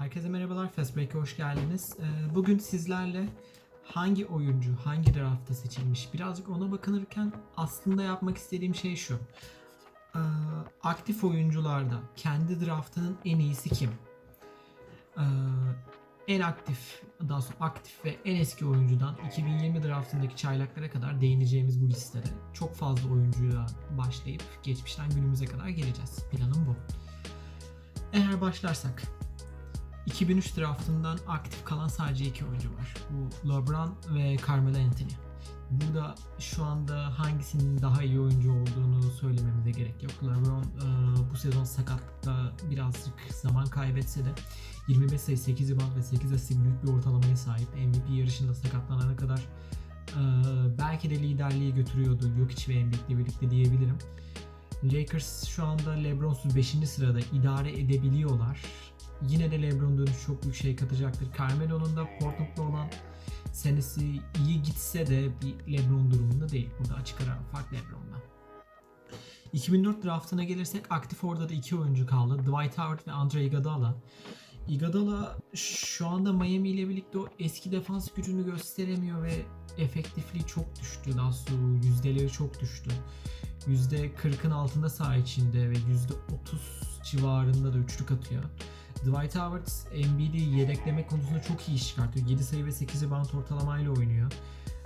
Herkese merhabalar, Fast Break'e hoş geldiniz. Ee, Bugün sizlerle hangi oyuncu, hangi draftta seçilmiş birazcık ona bakınırken aslında yapmak istediğim şey şu. Ee, Aktif oyuncularda kendi draftının en iyisi kim? Ee, En aktif, daha sonra aktif ve en eski oyuncudan 2020 draftındaki çaylaklara kadar değineceğimiz bu listede çok fazla oyuncuyla başlayıp geçmişten günümüze kadar geleceğiz. Planım bu. Eğer başlarsak 2003 draftından aktif kalan sadece iki oyuncu var. Bu LeBron ve Carmelo Anthony. Burada şu anda hangisinin daha iyi oyuncu olduğunu söylememize gerek yok. LeBron e, bu sezon sakatlıkta birazcık zaman kaybetse de 25 sayı 8 rebound ve 8 asist büyük bir ortalamaya sahip. MVP yarışında sakatlanana kadar e, belki de liderliği götürüyordu Jokic ve Embiid'le birlikte diyebilirim. Lakers şu anda LeBron'suz 5. sırada idare edebiliyorlar. Yine de LeBron dönüş çok büyük şey katacaktır. Carmelo'nun da Portland'da olan senesi iyi gitse de bir LeBron durumunda değil. Burada açık ara fark LeBron'da. 2004 draftına gelirsek aktif orada da iki oyuncu kaldı. Dwight Howard ve Andre Iguodala. Iguodala şu anda Miami ile birlikte o eski defans gücünü gösteremiyor ve efektifliği çok düştü. Daha yüzdeleri çok düştü. %40'ın altında saha içinde ve %30 civarında da üçlük atıyor. Dwight Howard Embiid'i yedekleme konusunda çok iyi iş çıkartıyor. 7 sayı ve 8 rebound ortalamayla oynuyor.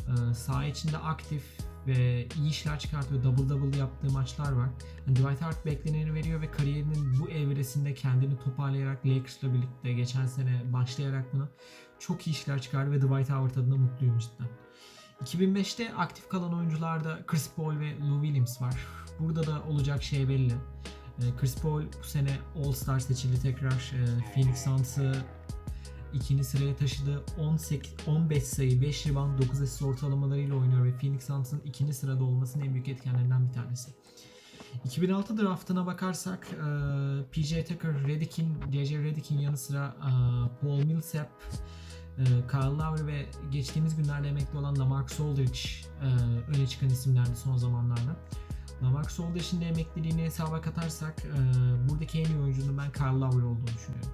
Ee, saha içinde aktif ve iyi işler çıkartıyor. Double double yaptığı maçlar var. Yani Dwight Howard bekleneni veriyor ve kariyerinin bu evresinde kendini toparlayarak Lakers'la birlikte geçen sene başlayarak buna çok iyi işler çıkardı ve Dwight Howard adına mutluyum cidden. 2005'te aktif kalan oyuncularda Chris Paul ve Lou Williams var. Burada da olacak şey belli. Ee, Chris Paul bu sene All-Star seçildi tekrar. Ee, Phoenix Suns'ı ikinci sıraya taşıdı. 18, 15 sayı, 5 rebound, 9 asist ortalamalarıyla oynuyor ve Phoenix Suns'ın ikinci sırada olmasının en büyük etkenlerinden bir tanesi. 2006 draftına bakarsak e, PJ Tucker, Redick'in, JJ Redick'in yanı sıra e, Paul Millsap, e, Kyle Lowry ve geçtiğimiz günlerde emekli olan Lamarcus Aldridge e, öne çıkan isimlerdi son zamanlarda. Lamarcus Aldridge'in de emekliliğini hesaba katarsak e, buradaki en iyi oyuncunun ben Kyle Lowry olduğunu düşünüyorum.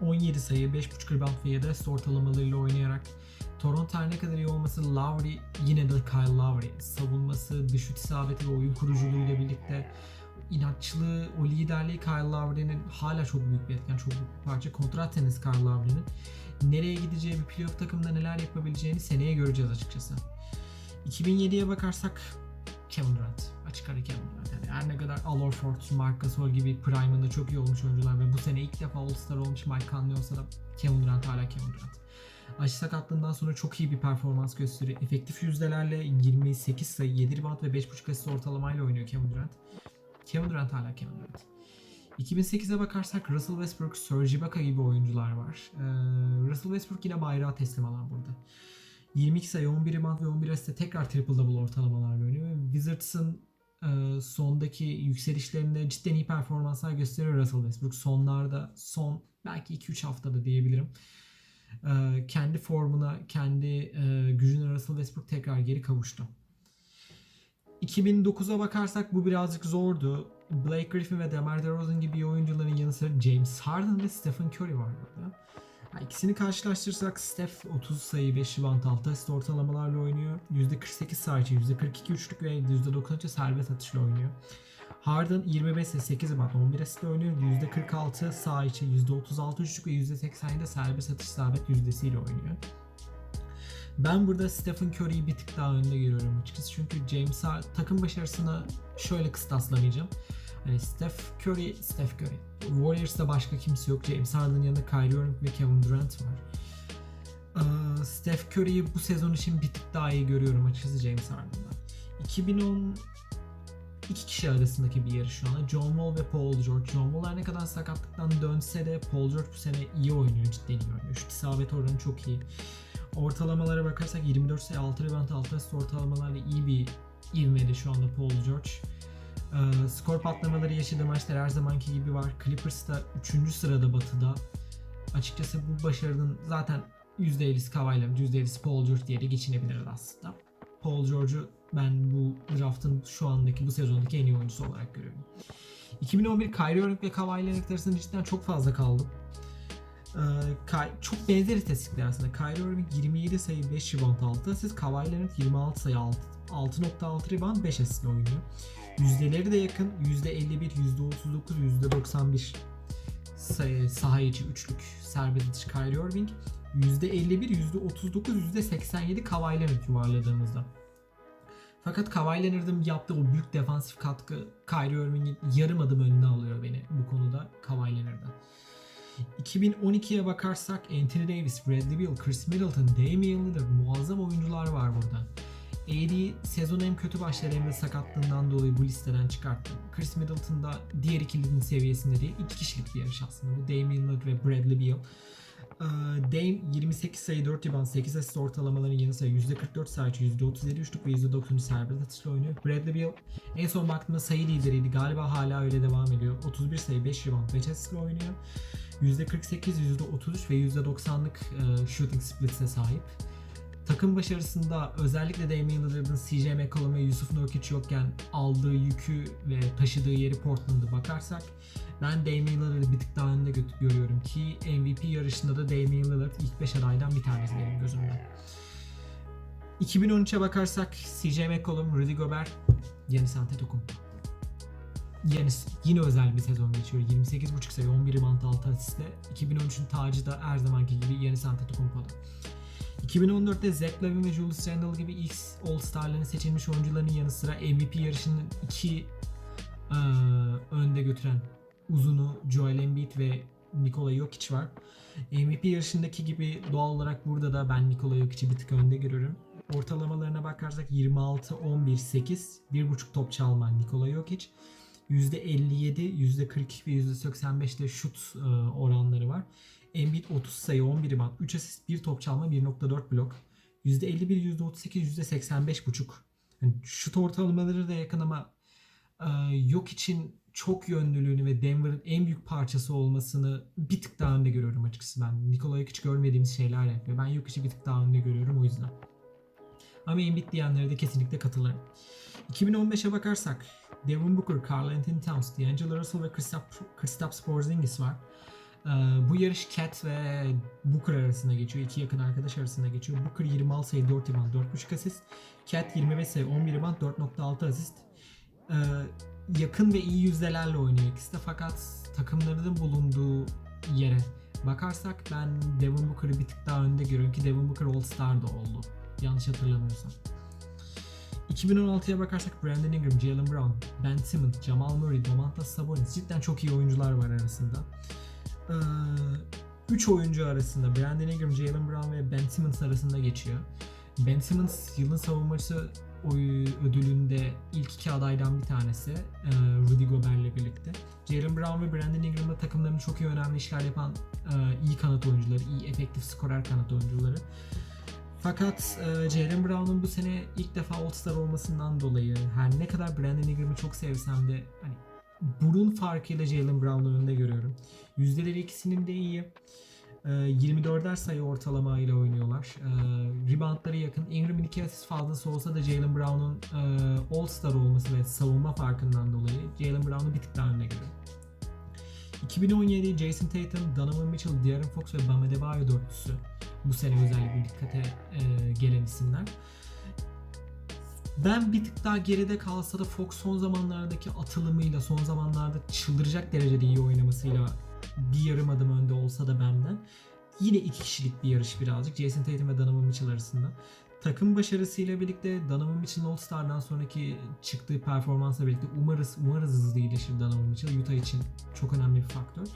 17 sayı, 5.5 rebound ve 7 asist ortalamalarıyla oynayarak Toronto ne kadar iyi olması Lowry yine de Kyle Lowry. Savunması, dış isabeti ve oyun kuruculuğuyla birlikte inatçılığı, o liderliği Kyle Lowry'nin hala çok büyük bir etken, çok büyük bir parça. Kontrat tenis Kyle Lowry'nin. Nereye gideceği, bir playoff takımda neler yapabileceğini seneye göreceğiz açıkçası. 2007'ye bakarsak Kevin Durant. Açık ara Kevin Durant. Yani her ne kadar Al Horford, Marc Gasol gibi prime'ında çok iyi olmuş oyuncular ve bu sene ilk defa All-Star olmuş Mike Conley olsa da Kevin Durant hala Kevin Durant. Aşı sakatlığından sonra çok iyi bir performans gösteriyor. Efektif yüzdelerle 28 sayı, 7 rebound ve 5.5 asist ortalamayla oynuyor Kevin Durant. Kevin Durant hala Kevin Durant. 2008'e bakarsak Russell Westbrook, Serge Ibaka gibi oyuncular var. Ee, Russell Westbrook yine bayrağı teslim alan burada. 22 sayı, 11 rebound ve 11 asiste tekrar triple double ortalamalarla oynuyor. Wizards'ın e, sondaki yükselişlerinde cidden iyi performanslar gösteriyor Russell Westbrook. Sonlarda, son belki 2-3 haftada diyebilirim. E, kendi formuna, kendi e, gücüne Russell Westbrook tekrar geri kavuştu. 2009'a bakarsak bu birazcık zordu. Blake Griffin ve DeMar DeRozan gibi oyuncuların yanı sıra James Harden ve Stephen Curry var burada. İkisini karşılaştırırsak Steph 30 sayı 5 rebound 6 asist ortalamalarla oynuyor. %48 saha içi, %42 üçlük ve %93 serbest atışla oynuyor. Harden 25 sayı 8 rebound 11 asistle oynuyor. %46 saha içi, %36 üçlük ve %87 serbest atış isabet yüzdesiyle oynuyor. Ben burada Stephen Curry'yi bir tık daha önde görüyorum açıkçası. Çünkü James Harden takım başarısını şöyle kıstaslamayacağım. Hani Steph Curry, Steph Curry. Warriors'ta başka kimse yok. James Harden yanında Kyrie Irving ve Kevin Durant var. Ee, Steph Curry'yi bu sezon için bir tık daha iyi görüyorum açıkçası James Harden'dan. 2010 iki kişi arasındaki bir yarış şu anda. John Wall ve Paul George. John Wall her ne kadar sakatlıktan dönse de Paul George bu sene iyi oynuyor, cidden iyi oynuyor. Şut isabet oranı çok iyi. Ortalamalara bakarsak 24 sayı 6 rebound 6 asist ortalamalarla iyi bir ivmede şu anda Paul George. Ee, skor patlamaları yaşadığı maçlar her zamanki gibi var. Clippers da 3. sırada batıda. Açıkçası bu başarının zaten %50'si Kawhi'la %50'si Paul George diye de geçinebiliriz aslında. Paul George'u ben bu draftın şu andaki bu sezondaki en iyi oyuncusu olarak görüyorum. 2011 Kyrie Irving ve Kawhi Leonard arasında cidden çok fazla kaldım. Ee, çok benzer istatistikler aslında. Kyrie Irving 27 sayı 5 rebound 6 asist. Kawhi Leonard 26 sayı 6 6.6 rebound 5 asist oynuyor. Yüzdeleri de yakın. %51, %39, %91 sayı, saha içi üçlük serbest atış Kyrie Irving. %51, %39, %87 Kawhi Leonard yuvarladığımızda. Fakat Kawhi Leonard'ın yaptığı o büyük defansif katkı Kyrie Irving'in yarım adım önüne alıyor beni bu konuda Kawhi Leonard'dan. 2012'ye bakarsak Anthony Davis, Bradley Beal, Chris Middleton, Damian Lillard muazzam oyuncular var burada. AD sezon hem kötü başladı hem de sakatlığından dolayı bu listeden çıkarttım. Chris Middleton da diğer ikilinin seviyesinde değil. iki kişilik bir yarış aslında bu. Damian Lillard ve Bradley Beal. Ee, Dame 28 sayı 4 rebound 8 asist ortalamaların yanı sıra %44 sayı %37 üçlük ve %93 serbest atışla oynuyor. Bradley Beal en son baktığımda sayı lideriydi. Galiba hala öyle devam ediyor. 31 sayı 5 rebound 5 asistle oynuyor. %48, %33 ve %90'lık e, shooting splits'e sahip. Takım başarısında özellikle Damian Lillard'ın CJ McCollum ve Yusuf Nurkic yokken aldığı yükü ve taşıdığı yeri Portland'a bakarsak ben Damian Lillard'ı bir tık daha önde gö- görüyorum ki MVP yarışında da Damian Lillard ilk 5 adaydan bir tanesi benim gözümde. 2013'e bakarsak CJ McCollum, Rudy Gobert, Giannis Antetokounmpo. Giannis yine özel bir sezon geçiyor. 28.5 sayı, 11 rebound 6 asistle. 2013'ün tacı da her zamanki gibi Giannis Antetokounmpo'da. 2014'te Zach Lavin ve Julius Randle gibi ilk All-Star'ların seçilmiş oyuncuların yanı sıra MVP yarışının iki eee, önde götüren uzunu Joel Embiid ve Nikola Jokic var. MVP yarışındaki gibi doğal olarak burada da ben Nikola Jokic'i bir tık önde görüyorum. Ortalamalarına bakarsak 26, 11, 8, 1.5 top çalma Nikola Jokic. %57, %42 ve %85 de şut e, oranları var. Embiid 30 sayı, 11 rebound, 3 asist, 1 top çalma, 1.4 blok. %51, %38, %85.5. Yani şut ortalamaları da yakın ama e, yok için çok yönlülüğünü ve Denver'ın en büyük parçası olmasını bir tık daha önde görüyorum açıkçası ben. Nikola Jokic görmediğimiz şeyler yapıyor. Ben Jokic'i bir tık daha önde görüyorum o yüzden. Ama Embiid diyenlere de kesinlikle katılırım. 2015'e bakarsak Devin Booker, Carl Anthony Towns, D'Angelo Russell ve Kristaps Porzingis var. Ee, bu yarış Cat ve Booker arasında geçiyor. İki yakın arkadaş arasında geçiyor. Booker 26 sayı 4 rebound 4.5 asist. Cat 25 sayı 11 rebound 4.6 asist. Ee, yakın ve iyi yüzdelerle oynuyor ikisi de fakat takımlarının bulunduğu yere bakarsak ben Devin Booker'ı bir tık daha önde görüyorum ki Devin Booker All Star da oldu. Yanlış hatırlamıyorsam. 2016'ya bakarsak Brandon Ingram, Jalen Brown, Ben Simmons, Jamal Murray, Domantas Sabonis cidden çok iyi oyuncular var arasında. 3 oyuncu arasında Brandon Ingram, Jalen Brown ve Ben Simmons arasında geçiyor. Ben Simmons yılın savunmacısı ödülünde ilk iki adaydan bir tanesi e, Rudy Gobert'le birlikte. Jalen Brown ve Brandon Ingram da takımlarının çok iyi önemli işler yapan e, iyi kanat oyuncuları, iyi efektif skorer kanat oyuncuları. Fakat e, Jalen Brown'un bu sene ilk defa All-Star olmasından dolayı her ne kadar Brandon Ingram'ı çok sevsem de hani burun farkıyla Jalen Brown'u önünde görüyorum. Yüzdeleri ikisinin de iyi. E, 24'er sayı ortalama ile oynuyorlar. E, reboundları yakın. Ingram'ın iki asist fazlası olsa da Jalen Brown'un e, All-Star olması ve savunma farkından dolayı Jalen Brown'u bir tık daha önüne görüyorum. 2017 Jason Tatum, Donovan Mitchell, De'Aaron Fox ve Bam Adebayo dörtlüsü bu sene özellikle dikkate e, gelen isimler. Ben bir tık daha geride kalsa da Fox son zamanlardaki atılımıyla, son zamanlarda çıldıracak derecede iyi oynamasıyla bir yarım adım önde olsa da benden. Yine iki kişilik bir yarış birazcık. Jason Tatum ve Donovan Mitchell arasında. Takım başarısıyla birlikte Donovan Mitchell'ın All-Star'dan sonraki çıktığı performansla birlikte umarız umarız hızlı iyileşir Donovan Mitchell. Utah için çok önemli bir faktör.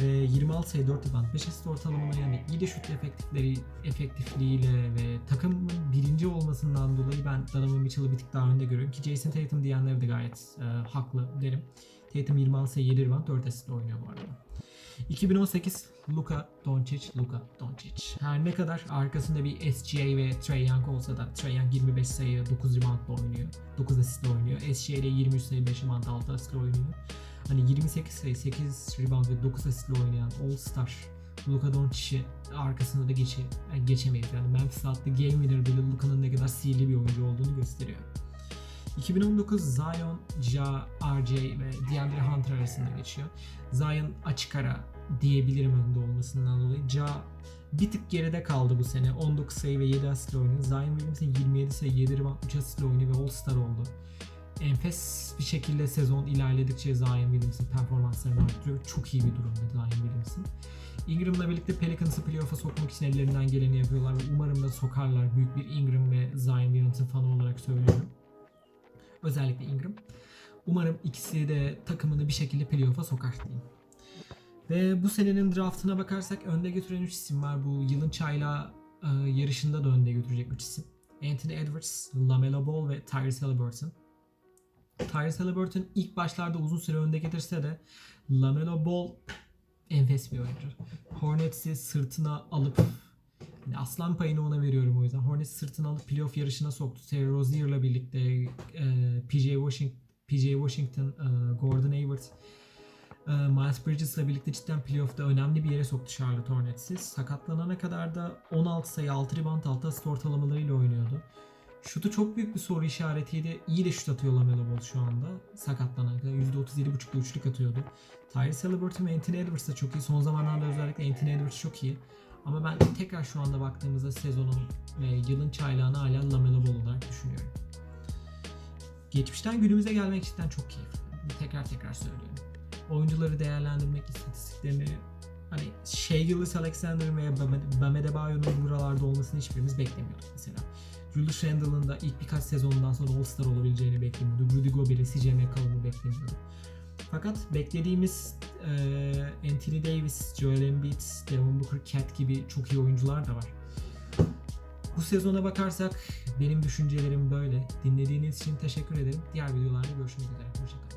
Ve 26 sayı 4 rebound 5 asist ortalama yani iyi de şut efektifleri, efektifliğiyle ve birinci olmasından dolayı ben Donovan Mitchell'ı bir tık daha önde görüyorum ki Jason Tatum diyenler de gayet e, haklı derim. Tatum 26 sayı 7 rebound 4 asistle oynuyor bu arada. 2018 Luka Doncic, Luka Doncic. Her ne kadar arkasında bir SGA ve Trae Young olsa da Trae Young 25 sayı 9 reboundla oynuyor. 9 asistle oynuyor. SGA ile 23 sayı 5 rebound 6 asistle oynuyor. Hani 28 sayı 8 rebound ve 9 asistle oynayan All Star Luka Doncic'i arkasında da geçe, yani geçemeyiz. Yani Memphis attığı Game Winner bile Luka'nın ne kadar sihirli bir oyuncu olduğunu gösteriyor. 2019 Zion, Ja, RJ ve DeAndre Hunter arasında geçiyor. Zion açık ara diyebilirim önde olmasından dolayı. Ja bir tık geride kaldı bu sene. 19 sayı ve 7 asistle oynuyor. Zion Williamson 27 sayı 7 rebound 3 asistle oynuyor ve All-Star oldu. Enfes bir şekilde sezon ilerledikçe Zion Williamson performanslarını arttırıyor. Çok iyi bir durumda Zion Williamson. Ingram'la birlikte Pelicans'ı playoff'a sokmak için ellerinden geleni yapıyorlar umarım da sokarlar. Büyük bir Ingram ve Zion Williamson fanı olarak söylüyorum. Özellikle Ingram. Umarım ikisi de takımını bir şekilde playoff'a sokar diyeyim. Ve bu senenin draftına bakarsak önde götüren 3 isim var. Bu yılın çayla e, yarışında da önde götürecek 3 isim. Anthony Edwards, LaMelo Ball ve Tyrese Halliburton. Tyrese Halliburton ilk başlarda uzun süre önde getirse de LaMelo Ball enfes bir oyuncu. Hornets'i sırtına alıp yani aslan payını ona veriyorum o yüzden. Hornets sırtına alıp playoff yarışına soktu. Terry Rozier'la birlikte e, PJ Washington, PJ Washington, e, Gordon Hayward, e, Miles Bridges'la birlikte cidden playoff'ta önemli bir yere soktu Charlotte Hornets'i. Sakatlanana kadar da 16 sayı 6 rebound 6 asist ortalamalarıyla oynuyordu. Şutu çok büyük bir soru işaretiydi. İyi de şut atıyor Lamelo Ball şu anda. Sakatlanana kadar %37.5'da üçlük atıyordu. Tyrese Halliburton ve Anthony Edwards da çok iyi. Son zamanlarda özellikle Anthony Edwards çok iyi. Ama ben tekrar şu anda baktığımızda sezonun ve yılın çaylağını hala Lamelo Ball olarak düşünüyorum. Geçmişten günümüze gelmek cidden çok keyifli. Tekrar tekrar söylüyorum. Oyuncuları değerlendirmek, istatistiklerini hani Shea Gillis Alexander veya Bam- Adebayo'nun buralarda olmasını hiçbirimiz beklemiyorduk mesela. Julius Randle'ın da ilk birkaç sezondan sonra All-Star olabileceğini beklemiyorduk. Rudy Gobert'i, CJ McCollum'u beklemiyorduk. Fakat beklediğimiz eee Anthony Davis, Joel Embiid, Devin Booker, Cat gibi çok iyi oyuncular da var. Bu sezona bakarsak benim düşüncelerim böyle. Dinlediğiniz için teşekkür ederim. Diğer videolarda görüşmek üzere. Hoşçakalın.